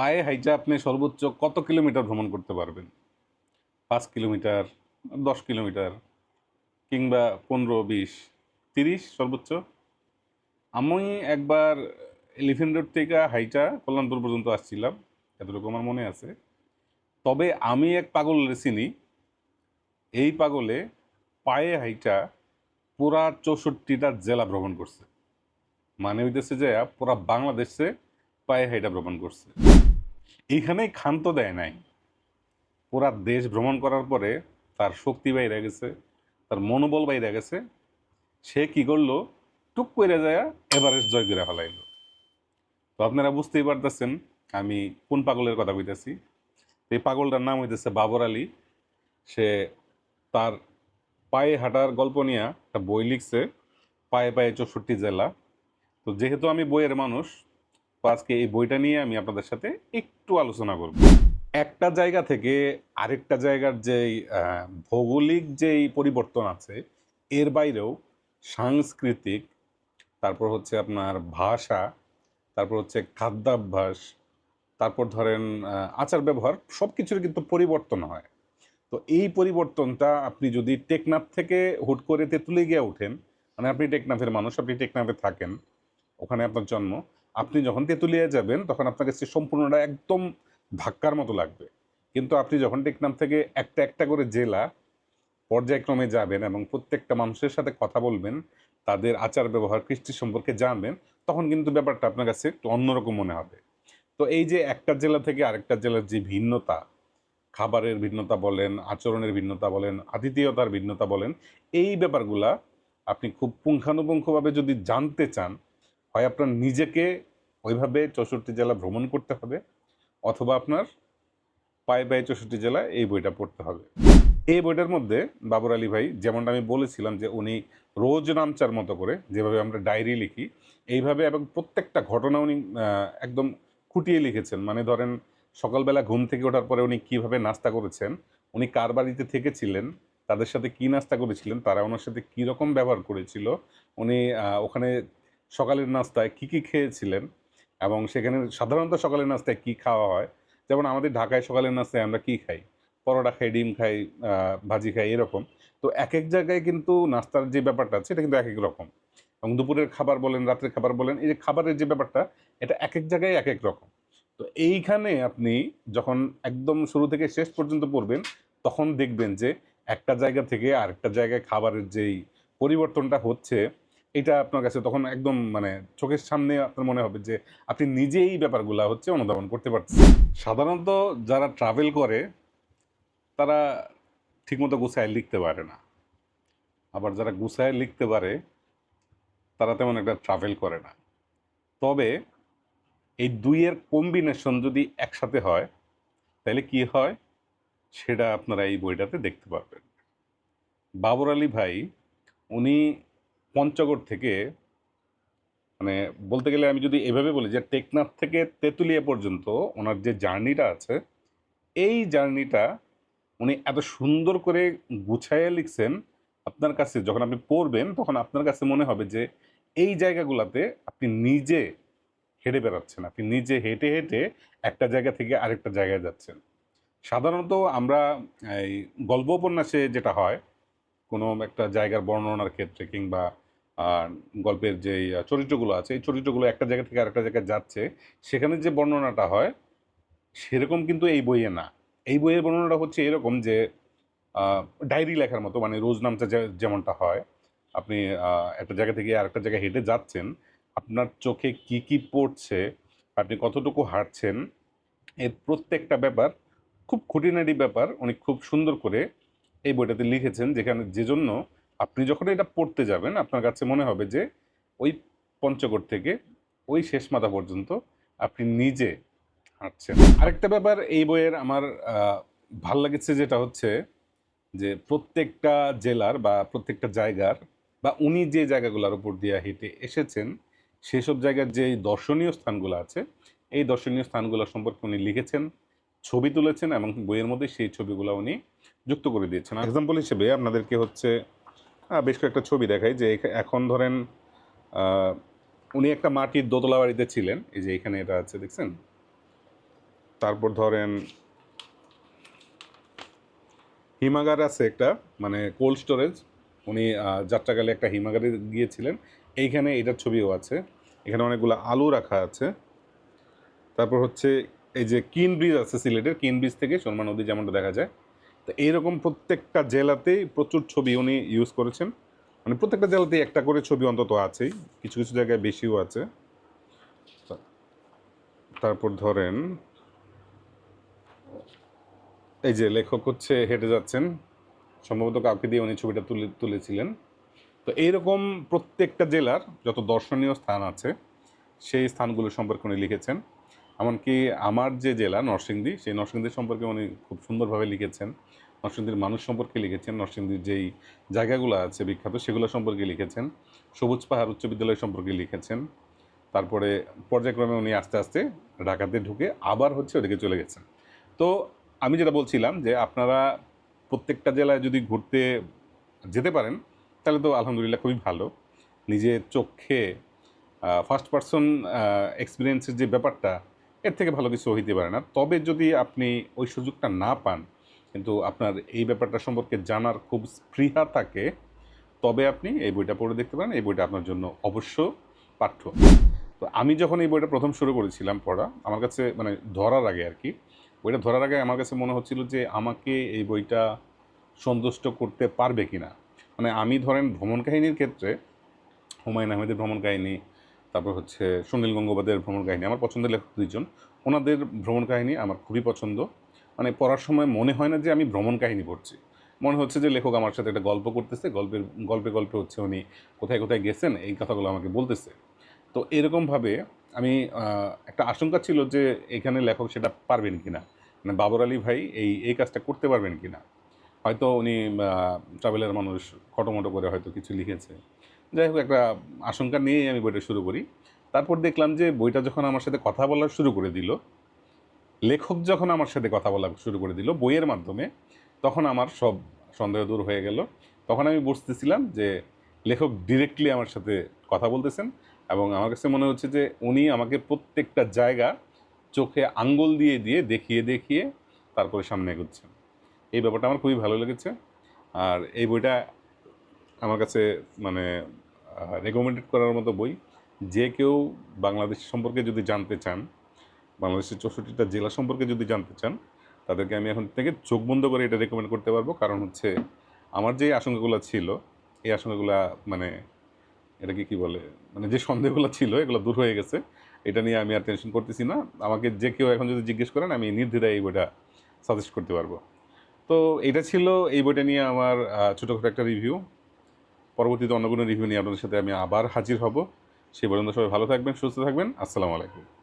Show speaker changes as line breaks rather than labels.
পায়ে হাইটা আপনি সর্বোচ্চ কত কিলোমিটার ভ্রমণ করতে পারবেন? পাঁচ কিলোমিটার, দশ কিলোমিটার, কিংবা পনেরো, বিশ, তিরিশ সর্বোচ্চ? আমি একবার এলিফেন্ট রোড থেকে হাইটা কল্যাণপুর পর্যন্ত আসছিলাম, এতটুকু আমার মনে আছে। তবে আমি এক পাগল চিনি, এই পাগলে পায়ে হাইটা পুরা চৌষট্টিটা জেলা ভ্রমণ করছে। মানে হইতেছে যে পুরা বাংলাদেশে পায়ে হাইটা ভ্রমণ করছে। এইখানেই ক্ষান্ত দেয় নাই। পুরা দেশ ভ্রমণ করার পরে তার শক্তি বাইরে গেছে, তার মনোবল বাইরে গেছে। সে কি করল? টুক করে যায় এভারেস্ট জয় করে ফেলাইলো। তো আপনারা বুঝতেই পারতেছেন, আমি কোন পাগলের কথা কইতেছি। এই পাগলটার নাম হইতেছে বাবর আলী। সে তার পায়ে হাঁটার গল্প নিয়ে একটা বই লিখছে, পায়ে পায়ে চৌষট্টি জেলা। তো যেহেতু আমি বইয়ের মানুষ তো আজকে এই বইটা নিয়ে আমি আপনাদের সাথে একটু আলোচনা করব। একটা জায়গা থেকে আরেকটা জায়গার যেই ভৌগোলিক যেই পরিবর্তন আছে, এর বাইরেও সাংস্কৃতিক, তারপর হচ্ছে আপনার ভাষা, তারপর হচ্ছে খাদ্যাভ্যাস, তারপর ধরেন আচার ব্যবহার সব কিছুর কিন্তু পরিবর্তন হয়। তো এই পরিবর্তনটা আপনি যদি টেকনাফ থেকে হুট করে তেঁতুলে গিয়ে ওঠেন মানে আপনি টেকনাফের মানুষ, আপনি টেকনাফে থাকেন, ওখানে আপনার জন্ম আপনি যখন তেঁতুলিয়া যাবেন, তখন আপনার কাছে সম্পূর্ণটা একদম ধাক্কার মতো লাগবে। কিন্তু আপনি যখন টেকনাম থেকে একটা একটা করে জেলা পর্যায়ক্রমে যাবেন এবং প্রত্যেকটা মানুষের সাথে কথা বলবেন, তাদের আচার ব্যবহার, কৃষ্টি সম্পর্কে জানবেন, তখন কিন্তু ব্যাপারটা আপনার কাছে একটু অন্যরকম মনে হবে। তো এই যে একটা জেলা থেকে আরেকটা জেলার যে ভিন্নতা, খাবারের ভিন্নতা বলেন, আচরণের ভিন্নতা বলেন, আতিথেয়তার ভিন্নতা বলেন, এই ব্যাপারগুলা আপনি খুব পুঙ্খানুপুঙ্খভাবে যদি জানতে চান হয় আপনার নিজেকে ওইভাবে চৌষট্টি জেলা ভ্রমণ করতে হবে, অথবা আপনার পায়ে পায়ে চৌষট্টি জেলা এই বইটা পড়তে হবে। এই বইটার মধ্যে বাবর আলী ভাই যেমনটা আমি বলেছিলাম যে উনি রোজ নামচার মতো করে যেভাবে আমরা ডায়েরি লিখি, এইভাবে এবং প্রত্যেকটা ঘটনা উনি একদম খুঁটিয়ে লিখেছেন। মানে ধরেন সকালবেলা ঘুম থেকে ওঠার পরে উনি কীভাবে নাস্তা করেছেন, উনি কার বাড়িতে থেকেছিলেন, তাদের সাথে কি নাস্তা করেছিলেন, তারা ওনার সাথে কী রকম ব্যবহার করেছিল, উনি ওখানে সকালের নাস্তায় কি কি খেয়েছিলেন? এবং সেখানে সাধারণত সকালের নাস্তায় কি খাওয়া হয়? যেমন আমাদের ঢাকায় সকালের নাস্তায় আমরা কি খাই? পরোটা খাই, ডিম খাই ভাজি খাই, এরকম। তো এক এক জায়গায় কিন্তু নাস্তার যে ব্যাপারটা আছে, এটা কিন্তু এক এক রকম। এবং দুপুরের খাবার বলেন, রাত্রের খাবার বলেন, এই যে খাবারের যে ব্যাপারটা, এটা এক এক জায়গায় এক এক রকম। তো এইখানে আপনি যখন একদম শুরু থেকে শেষ পর্যন্ত পড়বেন, তখন দেখবেন যে একটা জায়গা থেকে আরেকটা জায়গায় খাবারের যেই পরিবর্তনটা হচ্ছে এটা আপনার কাছে তখন একদম মানে চোখের সামনে আপনার মনে হবে যে আপনি নিজেই ব্যাপারগুলো হচ্ছে অনুধাবন করতে পারছেন সাধারণত যারা ট্রাভেল করে, তারা ঠিকমতো গুছায় লিখতে পারে না। আবার যারা গুছায় লিখতে পারে, তারা তেমন একটা ট্রাভেল করে না। তবে এই দুইয়ের কম্বিনেশন যদি একসাথে হয়, তাহলে কি হয়? সেটা আপনারা এই বইটাতে দেখতে পারবেন। বাবর আলী ভাই, উনি পঞ্চগড় থেকে মানে বলতে গেলে আমি যদি এভাবে বলি যে টেকনাফ থেকে তেঁতুলিয়া পর্যন্ত ওনার যে জার্নিটা আছে, এই জার্নিটা উনি এত সুন্দর করে গুছাইয়ে লিখছেন আপনার কাছে, যখন আপনি পড়বেন তখন আপনার কাছে মনে হবে যে এই জায়গাগুলোতে আপনি নিজে হেঁটে বেড়াচ্ছেন, আপনি নিজে হেঁটে হেঁটে একটা জায়গা থেকে আরেকটা জায়গায় যাচ্ছেন। সাধারণত আমরা এই গল্প উপন্যাসে যেটা হয় কোনো একটা জায়গার বর্ণনার ক্ষেত্রে কিংবা গল্পের যে চরিত্রগুলো আছে, এই চরিত্রগুলো একটা জায়গা থেকে আরেকটা জায়গায় যাচ্ছে, সেখানে যে বর্ণনাটা হয়, সেরকম কিন্তু এই বইয়ে না। এই বইয়ের বর্ণনাটা হচ্ছে এরকম যে ডায়েরি লেখার মতো মানে রোজ নামটা যেমনটা হয়, আপনি একটা জায়গা থেকে আরেকটা জায়গায় হেঁটে যাচ্ছেন, আপনার চোখে কি কি পড়ছে, আপনি কতটুকু হাঁটছেন, এর প্রত্যেকটা ব্যাপার খুব খুঁটিনাটি ব্যাপার, উনি খুব সুন্দর করে এই বইটাতে লিখেছেন যেখানে যে জন্য আপনি যখন এটা পড়তে যাবেন, আপনার কাছে মনে হবে যে ওই পঞ্চগড় থেকে ওই শেষ মাথা পর্যন্ত আপনি নিজে হাঁটছেন। আরেকটা ব্যাপার, এই বইয়ের আমার ভালো লেগেছে যেটা হচ্ছে যে প্রত্যেকটা জেলার বা প্রত্যেকটা জায়গার বা উনি যে জায়গাগুলোর উপর দিয়ে হেঁটে এসেছেন, সেসব জায়গার যে দর্শনীয় স্থানগুলো আছে, এই দর্শনীয় স্থানগুলো সম্পর্কে উনি লিখেছেন, ছবি তুলেছেন এবং বইয়ের মধ্যে সেই ছবিগুলো উনি যুক্ত করে দিয়েছেন। এক্সাম্পল হিসেবে আপনাদেরকে হচ্ছে বেশ কয়েকটা ছবি দেখাই যে এখা- এখন ধরেন উনি একটা মাটির দোতলা বাড়িতে ছিলেন এই যে এখানে এটা আছে দেখছেন? তারপর ধরেন হিমাগার আছে একটা মানে কোল্ড স্টোরেজ উনি যাত্রাকালে একটা হিমাগারে গিয়েছিলেন এইখানে এটার ছবিও আছে এখানে অনেকগুলো আলু রাখা আছে। তারপর হচ্ছে এই যে কিন ব্রিজ আছে সিলেটের কিন ব্রিজ থেকে সুরমা নদী যেমনটা দেখা যায় তো এইরকম প্রত্যেকটা জেলাতেই প্রচুর ছবি উনি ইউজ করেছেন। মানে প্রত্যেকটা জেলাতেই একটা করে ছবি অন্তত আছেই, কিছু কিছু জায়গায় বেশিও আছে। তারপর ধরেন, এই যে লেখক হচ্ছে হেঁটে যাচ্ছেন, সম্ভবত কাউকে দিয়ে উনি ছবিটা তুলে, তুলেছিলেন। তো এইরকম প্রত্যেকটা জেলার যত দর্শনীয় স্থান আছে, সেই স্থানগুলো সম্পর্কে উনি লিখেছেন। এমনকি আমার যে জেলা, নরসিংদী, সেই নরসিংদী সম্পর্কে উনি খুব সুন্দরভাবে লিখেছেন। নরসিংদীর মানুষ সম্পর্কে লিখেছেন, নরসিংদীর যেই জায়গাগুলো আছে বিখ্যাত সেগুলো সম্পর্কে লিখেছেন, সবুজ পাহাড় উচ্চ বিদ্যালয় সম্পর্কে লিখেছেন, তারপরে পর্যায়ক্রমে উনি আস্তে আস্তে ঢাকাতে ঢুকে আবার হচ্ছে ওদিকে চলে গেছেন। তো আমি যেটা বলছিলাম যে আপনারা প্রত্যেকটা জেলায় যদি ঘুরতে যেতে পারেন, তাহলে তো আলহামদুলিল্লাহ খুবই ভালো। নিজের চোখে ফার্স্ট পার্সন এক্সপিরিয়েন্সের যে ব্যাপারটা, এর থেকে ভালো কিছু হইতে পারে না। তবে যদি আপনি ওই সুযোগটা না পান কিন্তু আপনার এই ব্যাপারটা সম্পর্কে জানার খুব স্পৃহা থাকে, তবে আপনি এই বইটা পড়ে দেখতে পারেন। এই বইটা আপনার জন্য অবশ্য পাঠ্য। তো আমি যখন এই বইটা প্রথম শুরু করেছিলাম পড়া, আমার কাছে মানে ধরার আগে আর কি, বইটা ধরার আগে আমার কাছে মনে হচ্ছিল যে আমাকে এই বইটা সন্তুষ্ট করতে পারবে কি না মানে আমি ধরেন ভ্রমণ কাহিনীর ক্ষেত্রে হুমায়ুন আহমেদের ভ্রমণ কাহিনী, তারপর হচ্ছে সুনীল গঙ্গোপাধ্যায়ের ভ্রমণ কাহিনী, আমার পছন্দের লেখক দুইজন, ওনাদের ভ্রমণ কাহিনী আমার খুবই পছন্দ। মানে পড়ার সময় মনে হয় না যে আমি ভ্রমণ কাহিনী পড়ছি। মনে হচ্ছে যে লেখক আমার সাথে একটা গল্প করতেছে, গল্পের, গল্পে গল্পে হচ্ছে উনি কোথায় কোথায় গেছেন, এই কথাগুলো আমাকে বলতেছে। তো এরকমভাবে আমি একটা আশঙ্কা ছিল যে এখানে লেখক সেটা পারবেন কি না মানে বাবর আলী ভাই এই এই কাজটা করতে পারবেন কি না হয়তো উনি ট্রাভেলের মানুষ খটোমটো করে হয়তো কিছু লিখেছে। যাই হোক, একটা আশঙ্কা নিয়েই আমি বইটা শুরু করি। তারপর দেখলাম যে বইটা যখন আমার সাথে কথা বলা শুরু করে দিল লেখক যখন আমার সাথে কথা বলা শুরু করে দিল বইয়ের মাধ্যমে, তখন আমার সব সন্দেহ দূর হয়ে গেল। তখন আমি বুঝতেছিলাম যে লেখক ডিরেক্টলি আমার সাথে কথা বলতেছেন এবং আমার কাছে মনে হচ্ছে যে উনি আমাকে প্রত্যেকটা জায়গা চোখে আঙ্গুল দিয়ে দিয়ে দেখিয়ে দেখিয়ে তারপরে সামনে এগোচ্ছেন। এই ব্যাপারটা আমার খুবই ভালো লেগেছে। আর এই বইটা আমার কাছে মানে রেকমেন্ডেড করার মতো বই। যে কেউ বাংলাদেশ সম্পর্কে যদি জানতে চান বাংলাদেশের চৌষট্টিটা জেলা সম্পর্কে যদি জানতে চান, তাদেরকে আমি এখন থেকে চোখ বন্ধ করে এটা রেকমেন্ড করতে পারব। কারণ হচ্ছে আমার যে আশঙ্কাগুলো ছিল, এই আশঙ্কাগুলো মানে এটাকে কি বলে মানে যে সন্দেহগুলো ছিল, এগুলো দূর হয়ে গেছে। এটা নিয়ে আমি আর টেনশন করতেছি না। আমাকে যে কেউ এখন যদি জিজ্ঞেস করেন, আমি নির্দ্বিধায় এই বইটা সাজেস্ট করতে পারব। তো এটা ছিল এই বইটা নিয়ে আমার ছোটোখাটো একটা রিভিউ পরবর্তীতে অন্য কোনো রিভিউ নিয়ে আপনাদের সাথে আমি আবার হাজির হব। সেই পর্যন্ত সবাই ভালো থাকবেন, সুস্থ থাকবেন। আসসালামু আলাইকুম।